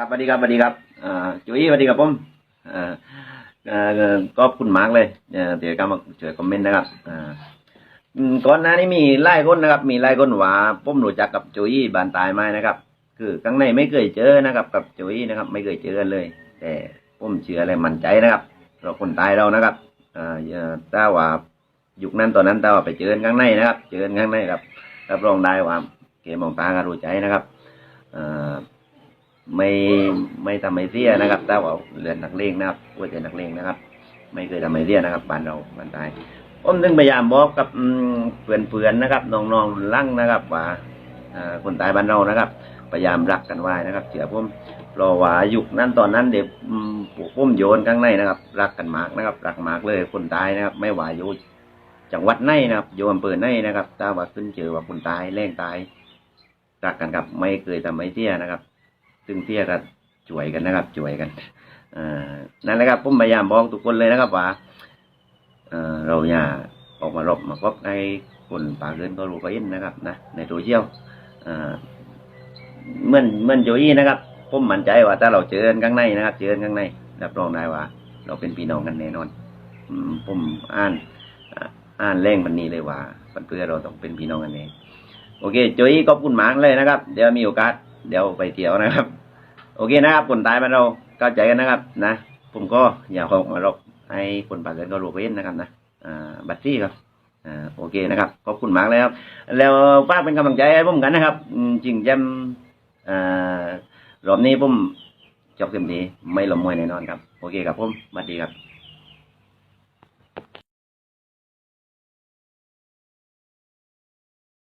ครับสวัสดีครับสวัสดีครับอ่าจุ้ยสวัสดีครับผมอ่าก็คุณมาร์กเลยเดี๋ยวก็มาช่วยคอมเมนต์นะครับอ่าก่อนหน้านี้มีไล่คนนะครับ มีไล่คนว่าผมรู้จักกับจุ้ยบานตายไหมนะครับ คือข้างในไม่เคยเจอนะครับ กับจุ้ยนะครับ ไม่เคยเจอกันเลย แต่ผมเชื่ออะไรมั่นใจนะครับเราคนตายเรานะครับอ่าถ้าว่ายุคนั้นตอนนั้นถ้าว่าไปเจอกันข้างในนะครับ เจอกันข้างในครับรับรองได้ว่าเกมมองตากันรู้ใจนะครับอ่า ไม่ไม่ทำไม่เสียนะครับถ้าว่าเรือนนักเลงนะครับว่าจะนักเลงนะครับ ไม่เคยทำไม่เสียนะครับบ้านเราบ้านตายผมถึงพยายามบอกกับเพื่อนเพื่อนๆนะครับน้องๆรุ่นหลังนะครับว่าคนตายบ้านเรานะครับ พยายามรักกันไว้นะครับเชื่อผมราะว่ายุคนั้นตอนนั้นเด็กอืมพวกผมโยนข้างในนะครับ รักกันมากนะครับ รักมากเลยคนตายนะครับ ไม่ว่าอยู่จังหวัดไหนนะครับอยู่อำเภอไหนนะครับถ้าว่าขึ้นเจอว่าคนตายแรงตายรักกันครับไม่เคยทำไม่เสียนะครับ ซึ่งเที่ยก็ช่วยกันนะครับช่วยกันนั่นแหละครับผมพยายามบอกทุกคนเลยนะครับว่าเอ่อเราอย่าออกมารบมาพบในคนป่าเกินก็รู้ก็เห็นนะครับนะในโซเชียลเหมือนเหมือนโจอี้นะครับผมมั่นใจว่าถ้าเราเจอกันข้างในนะครับ เจอกันข้างในรับรองได้ว่า เราเป็นพี่น้องกันแน่นอนผมอ่านอ่านแรงมันนี้เลยว่าเพื่อเราต้องเป็นพี่น้องกันเองโอเคโจอี้ขอบคุณมากเลยนะครับ เดี๋ยวมีโอกาส เดี๋ยวไปเที่ยวนะครับ โอเคนะครับคนตายมานเราเข้าใจกันนะครับนะ ผมก็อยากขอมารบให้คนปากเกินก็รู้เว้นนะครับนะอ่าบัตรซี่ครับอ่าโอเคนะครับขอบคุณมากเลยครับแล้วฝากเป็นกำลังใจให้ผมกันนะครับจริงจำอ่ารอบนี้ผมจบเต็มทีไม่หลมมวยแน่นอนครับ โอเคครับผมสวัสดีครับ